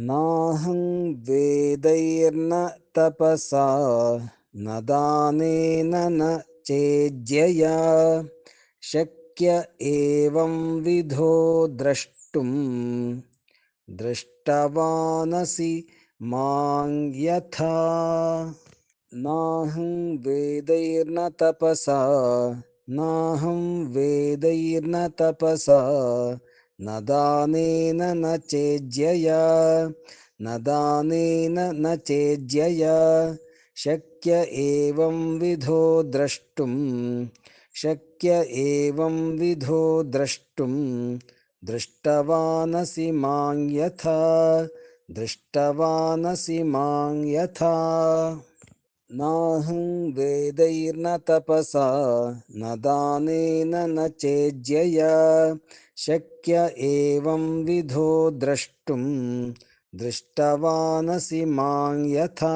नाहं वेदैर्न तपसा न दानेन न चेज्यया। शक्य एवं विधो द्रष्टुम् दृष्टवानसि मां यथा। नाहं वेदैर्न तपसा नाहं वेदैर्न तपसा न दानेन न चेज्यया। न दानेन न चेज्यया। शक्य एवं विधो द्रष्टुं शक्य एवं विधो द्रष्टुं दृष्टवानसि माँ यथा। दृष्टवानसि माँ यथा। नाहं वेदैर्न तपसा न दानेन न चेज्यया। शक्य एवं विधो द्रष्टुं दृष्टवानसि मां यथा